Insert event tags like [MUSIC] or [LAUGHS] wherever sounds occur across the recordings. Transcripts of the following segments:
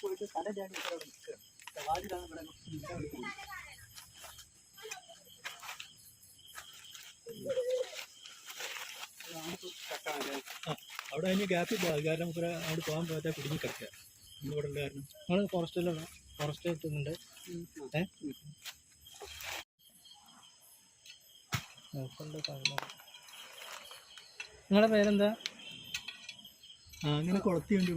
പോയിട്ട് കട അവിടെ അതിന് ഗ്യാപ്പ് ഇല്ല. അത് കാരണം കുറെ അവിടെ പോകാൻ പറ്റാത്ത കുടുങ്ങി കിടക്കുക. ഇവിടെ കാരണം. ഫോറസ്റ്റിലാണ് ഫോറസ്റ്റ് എത്തുന്നുണ്ട്. ഏഹ് നിങ്ങളുടെ പേരെന്താ? അങ്ങനെ കുളത്തി വേണ്ടി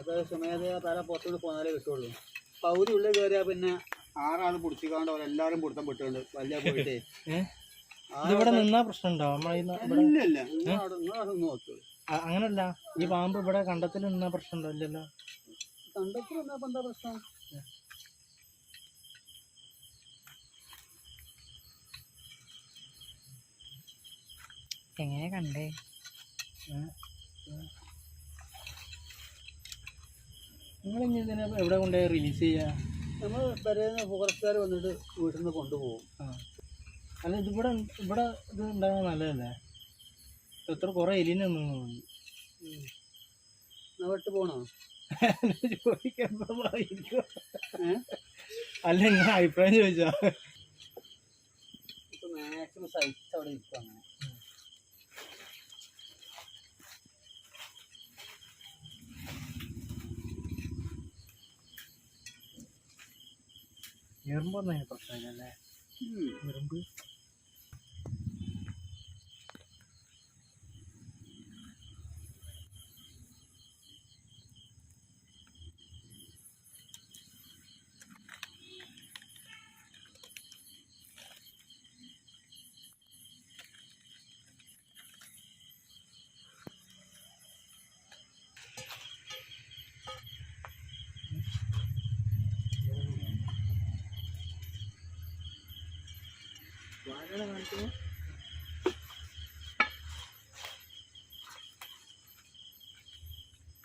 അത് സ്വമേധയാ തല പുറത്തോട്ട് പോന്നാലേ കിട്ടുള്ളൂ. പൗതി ഉള്ളിൽ കയറിയാൽ പിന്നെ ആറാണ് പിടിച്ചിക്കാണ്ട് അവരെല്ലാരും പിടുത്തം പെട്ടുണ്ട് വലിയ പോയിട്ടേ. ഇവിടെ നിന്ന് അങ്ങനല്ല. ഈ പാമ്പ് ഇവിടെ കണ്ടത്തിൽ നിന്നാ പ്രശ്നം ഉണ്ടാവില്ലല്ലോ ഇല്ലല്ലോ കണ്ടത്തിൽ എന്താ പ്രശ്നം? എങ്ങനെ കണ്ടേ. നിങ്ങൾ ഇനി ഇതിനെ എവിടെ കൊണ്ടേ റിലീസ് ചെയ്യാ? നമ്മൾ പെരേന്ന് ഫോറസ്റ്റുകാർ വന്നിട്ട് വീട്ടിൽ നിന്ന് കൊണ്ടുപോകും. ആ. അല്ല ഇതിവിടെ ഇവിടെ ഇത് ഉണ്ടാകാൻ നല്ലതല്ലേ? എത്ര കുറെ എലിനെ തോന്നി എന്നാ വിട്ട് പോണോ? [LAUGHS] ചോദിക്കുമ്പോഴായിരിക്കും അല്ല ഞാൻ അഭിപ്രായം ചോദിച്ചോ? ഇപ്പൊ മാക്സിമം സഹിച്ച് അവിടെ ഇരിക്കും അങ്ങനെ. എറുമ്പൊന്നും അതിന് പ്രശ്നമില്ലല്ലേ? എറുമ്പ്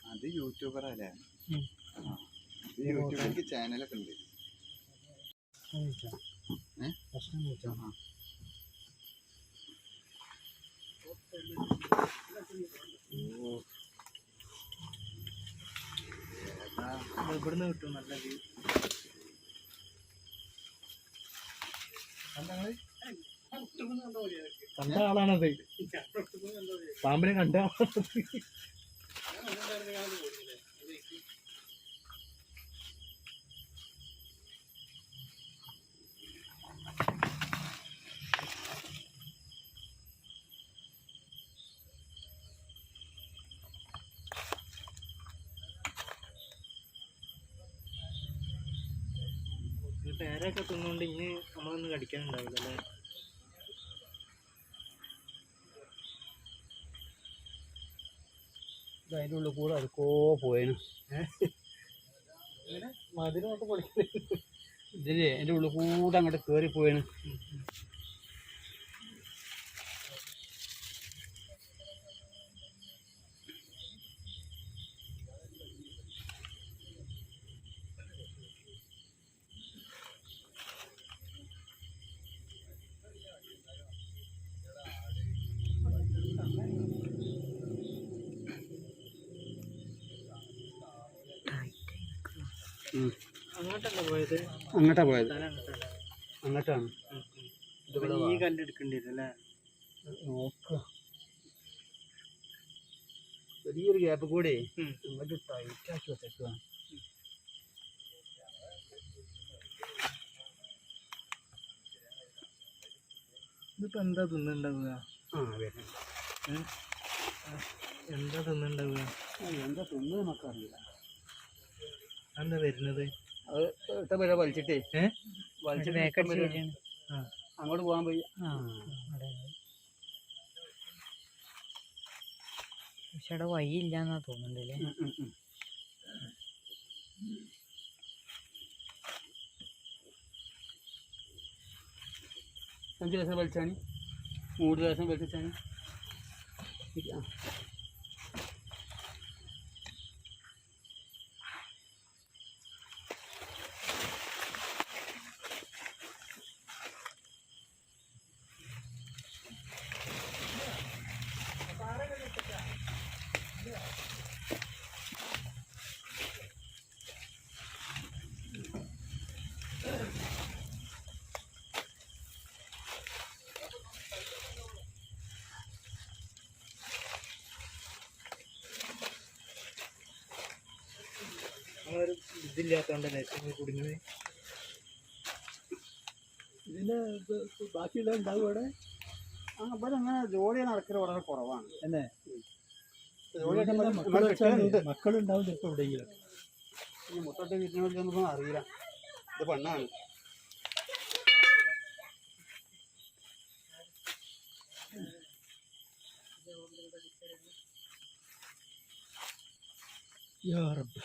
അത് യൂട്യൂബർ അല്ലേ യൂട്യൂബിലേക്ക് ചാനലൊക്കെ ഉണ്ട്. ഇവിടുന്ന് കിട്ടും നല്ല വ്യൂ. കണ്ട ആളാണത് പാമ്പിനെ കണ്ട പേരൊക്കെ തിന്നുകൊണ്ട് ഇനി നമ്മളൊന്നും കടിക്കാനുണ്ടാവില്ല അല്ലേ അതിന്റെ ഉള്ളിൽ കൂടെ അടുക്കോ പോയേനു മധുരമൊക്കെ പൊളിക്കുന്നത് ഇതില്ലേ എന്റെ ഉള്ളിൽ കൂടെ അങ്ങോട്ട് കയറി പോയേനു അങ്ങോട്ടല്ല പോയത്? അങ്ങോട്ടാ പോയത്. അങ്ങോട്ടാണ്. വലിയൊരു ഈ വരും അല്ലേ ചെറിയൊരു ഗ്യാപ്പ് കൂടെ. ഇതിപ്പോ എന്താ തിന്നുണ്ടാവുക? എന്താ തിന്നുണ്ടാവുക? എന്താ തിന്നുക നമുക്ക് അറിയില്ല. എന്താ വരുന്നത്? അത് ഇട്ട പേരെ വലിച്ചിട്ടേ? വലിച്ചിട്ട്. അങ്ങോട്ട് പോകാൻ പോയി. പക്ഷെ അവിടെ വഴിയില്ലാന്നാ തോന്നുന്നുണ്ടല്ലേ? ഉം, ഉം, ഉം. അഞ്ച് ദിവസം വലിച്ചാണ്. മൂന്ന് ദിവസം വലിച്ചാണ്. ഒരു ഇതില്ലാത്തോണ്ടല്ലേ കുടുങ്ങണേ ഇതിന് ഇത് ബാക്കിയുള്ള ഉണ്ടാവും അവിടെ ആ ഇവിടെ അങ്ങനെ ജോലി നടക്കൽ വളരെ കുറവാണ്. കിട്ടുന്നുണ്ട് മക്കളുണ്ടാവും ചിലപ്പോൾ എവിടെയെങ്കിലും. ഈ മുട്ടോട്ട് വിരിഞ്ഞൊന്നും അറിയില്ല. ഇത് പെണ്ണാണ്. യാ റബ്ബ്.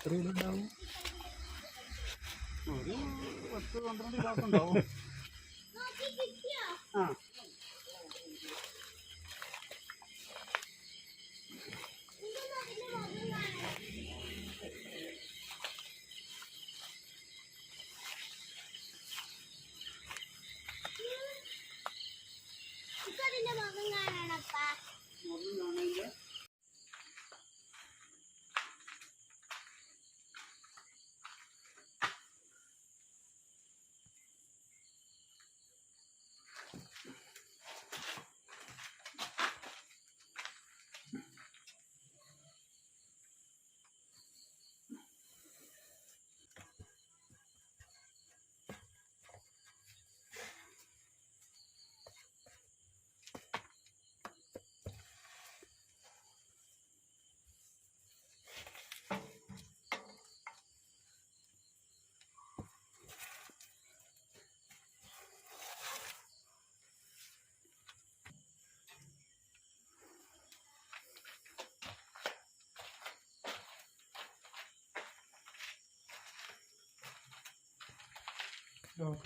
എത്ര ഉണ്ടാവും ഒരു പത്ത് പന്ത്രണ്ട് ക്ലാസ് ഉണ്ടാവും ആ. Все.